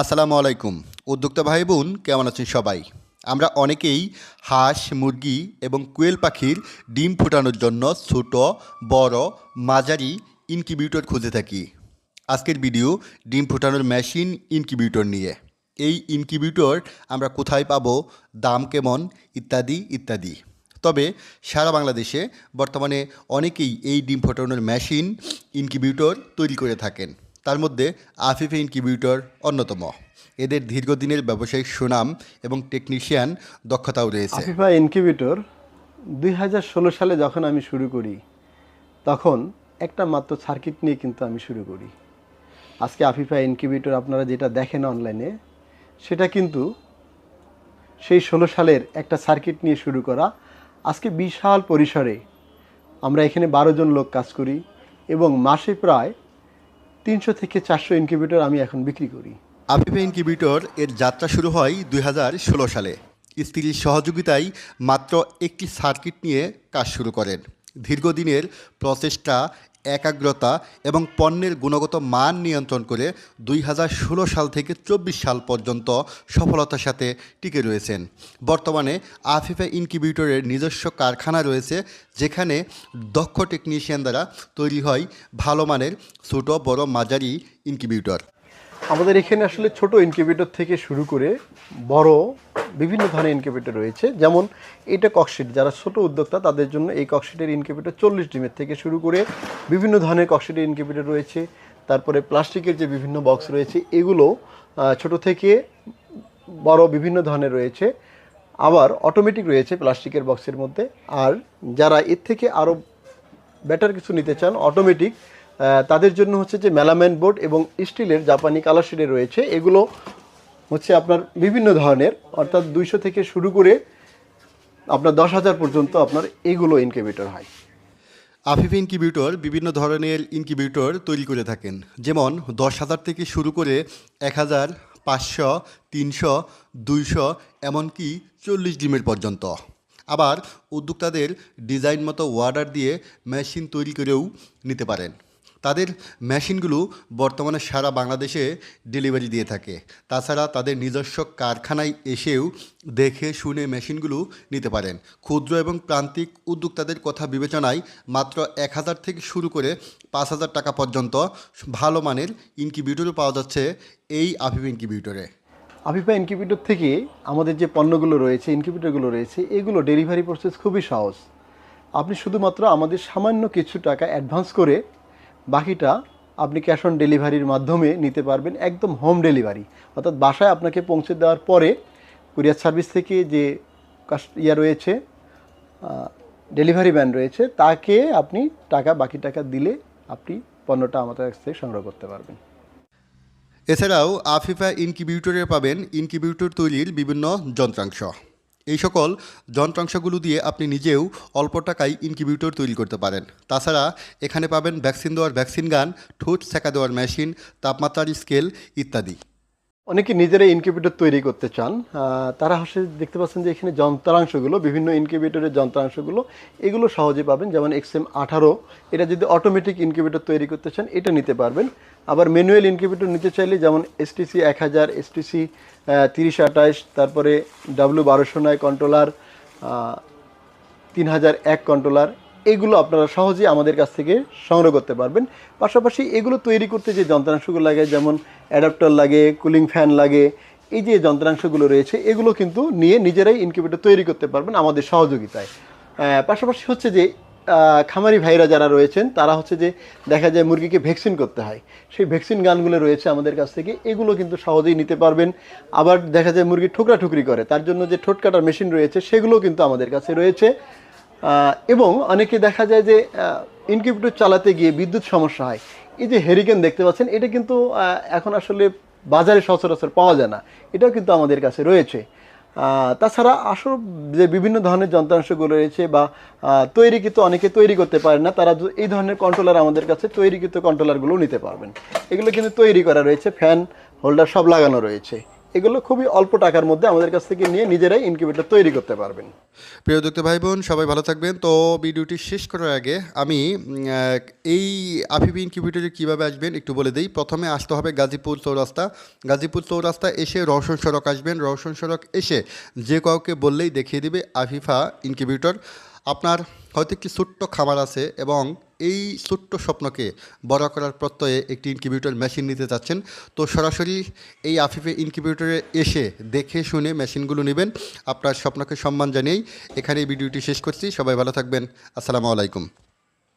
আসসালামু আলাইকুম। উদ্যোক্তা ভাই বোন কেমন আছেন সবাই? আমরা অনেকেই হাঁস, মুরগি এবং কুয়েল পাখির ডিম ফোটানোর জন্য ছোট, বড়, মাঝারি ইনকিউবেটর খুঁজে থাকি। আজকের ভিডিও ডিম ফোটানোর মেশিন ইনকিউবেটর নিয়ে। এই ইনকিউবেটর আমরা কোথায় পাবো, দাম কেমন, ইত্যাদি ইত্যাদি। তবে সারা বাংলাদেশে বর্তমানে অনেকেই এই ডিম ফোটানোর মেশিন ইনকিউবেটর তৈরি করে থাকেন। তার মধ্যে আফিফে ইনকিউবেটর অন্যতম। এদের দীর্ঘদিনের ব্যবসায়িক সুনাম এবং টেকনিশিয়ান দক্ষতাও রয়েছে। আফিফা ইনকিউবেটর দুই সালে যখন আমি শুরু করি, তখন একটা মাত্র সার্কিট নিয়ে কিন্তু আমি শুরু করি। আজকে আফিফা ইনকিউবেটর আপনারা যেটা দেখেন অনলাইনে, সেটা কিন্তু সেই ষোলো সালের একটা সার্কিট নিয়ে শুরু করা। আজকে বিশাল পরিসরে আমরা এখানে বারো জন লোক কাজ করি এবং মাসে প্রায় তিনশো থেকে চারশো ইনকিউবেটর আমি এখন বিক্রি করি। আফিফা ইনকিউবেটর এর যাত্রা শুরু হয় দুই হাজার ষোলো সালে। স্ত্রীর সহযোগিতায় মাত্র একটি সার্কিট নিয়ে কাজ শুরু করেন। দীর্ঘদিনের প্রচেষ্টা একাগ্রতা এবং পণ্যের গুণগত মান নিয়ন্ত্রণ করে দুই হাজার ষোলো সাল থেকে চব্বিশ সাল পর্যন্ত সফলতার সাথে টিকে রয়েছেন। বর্তমানে আফিফা ইনকিউবেটরের নিজস্ব কারখানা রয়েছে, যেখানে দক্ষ টেকনিশিয়ান দ্বারা তৈরি হয় ভালো মানের ছোটো বড় মাঝারি ইনকিউবেটর। আমাদের এখানে আসলে ছোট ইনকিউবেটর থেকে শুরু করে বড় বিভিন্ন ধরনের ইনকিউবেটর রয়েছে। যেমন এটা ককশিট যারা ছোট উদ্যোক্তা, তাদের জন্য এই ককশিটের ইনকিউবেটর চল্লিশ ডিমের থেকে শুরু করে বিভিন্ন ধরনের ককশিটের ইনকিউবেটর রয়েছে। তারপরে প্লাস্টিকের যে বিভিন্ন বক্স রয়েছে, এগুলো ছোট থেকে বড় বিভিন্ন ধরনের রয়েছে। আবার অটোমেটিক রয়েছে প্লাস্টিকের বক্সের মধ্যে। আর যারা এর থেকে আরও বেটার কিছু নিতে চান অটোমেটিক তাদের জন্য হচ্ছে যে মেলামেন বোর্ড এবং স্টিলের জাপানি কালার রয়েছে। এগুলো হচ্ছে আপনার বিভিন্ন ধরনের, অর্থাৎ দুইশো থেকে শুরু করে আপনার দশ হাজার পর্যন্ত আপনার এগুলো ইনকিউবেটর হয়। আফিফ ইনকিউবেটর বিভিন্ন ধরনের ইনকিউবেটর তৈরি করে থাকেন। যেমন দশ হাজার থেকে শুরু করে এক হাজার, পাঁচশো, তিনশো, দুইশো, এমনকি চল্লিশ ডিমের পর্যন্ত। আবার উদ্যোক্তাদের ডিজাইন মতো অর্ডার দিয়ে মেশিন তৈরি করেও নিতে পারেন। তাদের মেশিনগুলো বর্তমানে সারা বাংলাদেশে ডেলিভারি দিয়ে থাকে। তাছাড়া তাদের নিজস্ব কারখানায় এসেও দেখে শুনে মেশিনগুলো নিতে পারেন। ক্ষুদ্র এবং প্রান্তিক উদ্যোক্তাদের কথা বিবেচনায় মাত্র এক হাজার থেকে শুরু করে পাঁচ হাজার টাকা পর্যন্ত ভালো মানের ইনকিউবেটরও পাওয়া যাচ্ছে এই আফিফ ইনকিউবেটরে। আফিফা ইনকিউবেটর থেকে আমাদের যে পণ্যগুলো রয়েছে, ইনকিউবেটরগুলো রয়েছে, এগুলো ডেলিভারি প্রসেস খুবই সহজ। আপনি শুধুমাত্র আমাদের সামান্য কিছু টাকা অ্যাডভান্স করে বাকিটা আপনি ক্যাশ অন ডেলিভারির মাধ্যমে নিতে পারবেন, একদম হোম ডেলিভারি অর্থাৎ বাসায় আপনাকে পৌঁছে দেওয়ার পরে কুরিয়ার সার্ভিস থেকে যে ইয়া রয়েছে ডেলিভারি ম্যান রয়েছে, তাকে আপনি টাকা, বাকি টাকা দিলে আপনি পণ্যটা আমাদের কাছ থেকে সংগ্রহ করতে পারবেন। এছাড়াও আফিফা ইনকিউবেটরে পাবেন। ইনকিউবেটর তৈরির বিভিন্ন যন্ত্রাংশ। এই সকল যন্ত্রাংশগুলো দিয়ে আপনি নিজেও অল্প টাকায় ইনকিউবেটর তৈরি করতে পারেন। তাছাড়া এখানে পাবেন ভ্যাকসিন দেওয়ার ভ্যাকসিন গান, ঠোঁট সেঁকা দেওয়ার মেশিন তাপমাত্রার স্কেল ইত্যাদি। অনেকে নিজেরাই ইনকিউবেটর তৈরি করতে চান। তারা হচ্ছে দেখতে পাচ্ছেন যে এখানে যন্ত্রাংশগুলো, বিভিন্ন ইনকিউবেটরের যন্ত্রাংশগুলো, এগুলো সহজে পাবেন। যেমন এক্সএম আঠারো, এটা যদি অটোমেটিক ইনকিউবেটর তৈরি করতে চান, এটা নিতে পারবেন। আবার ম্যানুয়াল ইনকিউবেটর নিতে চাইলে যেমন এসটিসি এক হাজার এসটিসি তিরিশ আঠাশ, তারপরে ডাব্লিউ বারোশো নয় কন্ট্রোলার তিন হাজার এক কন্ট্রোলার এগুলো আপনারা সহজেই আমাদের কাছ থেকে সংগ্রহ করতে পারবেন। পাশাপাশি এগুলো তৈরি করতে যে যন্ত্রাংশগুলো লাগে, যেমন অ্যাডাপ্টার লাগে, কুলিং ফ্যান লাগে, এই যে যন্ত্রাংশগুলো রয়েছে, এগুলো কিন্তু নিয়ে নিজেরাই ইনকিউবেটর তৈরি করতে পারবেন আমাদের সহযোগিতায়। পাশাপাশি হচ্ছে যে খামারি ভাইরা যারা রয়েছেন, তারা হচ্ছে যে দেখা যায় মুরগিকে ভ্যাকসিন করতে হয়। সেই ভ্যাকসিন গানগুলো রয়েছে আমাদের কাছ থেকে, এগুলো কিন্তু সহজেই নিতে পারবেন। আবার দেখা যায় মুরগি ঠুকরা ঠুকরি করে, তার জন্য যে ঠোঁট কাটার মেশিন রয়েছে, সেগুলো কিন্তু আমাদের কাছে রয়েছে। এবং অনেকে দেখা যায় যে ইনকিউবেটর চালাতে গিয়ে বিদ্যুৎ সমস্যা হয়। এই যে হেরিকেন দেখতে পাচ্ছেন, এটা কিন্তু এখন আসলে বাজারে সচরাচর পাওয়া যায় না। এটাও কিন্তু আমাদের কাছে রয়েছে। তাছাড়া আসল যে বিভিন্ন ধরনের যন্ত্রাংশগুলো রয়েছে বা তৈরিকৃত অনেকে তৈরি করতে পারেন না, তারা এই ধরনের কন্ট্রোলার আমাদের কাছে তৈরিকৃত কন্ট্রোলারগুলো নিতে পারবেন। এগুলো কিন্তু তৈরি করা রয়েছে ফ্যান হোল্ডার সব লাগানো রয়েছে। এগুলো খুবই অল্প টাকার মধ্যে আমাদের কাছ থেকে নিয়ে নিজেরাই ইনকিউবেটর তৈরি করতে পারবেন। প্রিয় দোক্ত ভাই বোন সবাই ভালো থাকবেন। তো ভিডিওটি শেষ করার আগে আমি এই আফিফি ইনকিউবেটরে কীভাবে আসবেন একটু বলে দিই। প্রথমে আসতে হবে গাজীপুর চৌরাস্তা। গাজীপুর চৌরাস্তা এসে রওশন সড়ক আসবেন। রওশন সড়ক এসে যে কাউকে বললেই দেখিয়ে দিবে আফিফা ইনকিউবেটর আপনার হয়তো একটি ছোট্ট খামার আছে এবং এই ছোট্ট স্বপ্নকে বড় করার প্রত্যয়ে একটি ইনকিউবেটর মেশিন নিতে চাচ্ছেন। তো সরাসরি এই আফিফে ইনকিউবেটরে এসে দেখে শুনে মেশিনগুলো নেবেন। আপনার স্বপ্নকে সম্মান জানিয়েই এখানে এই ভিডিওটি শেষ করছি। সবাই ভালো থাকবেন। আসসালামু আলাইকুম।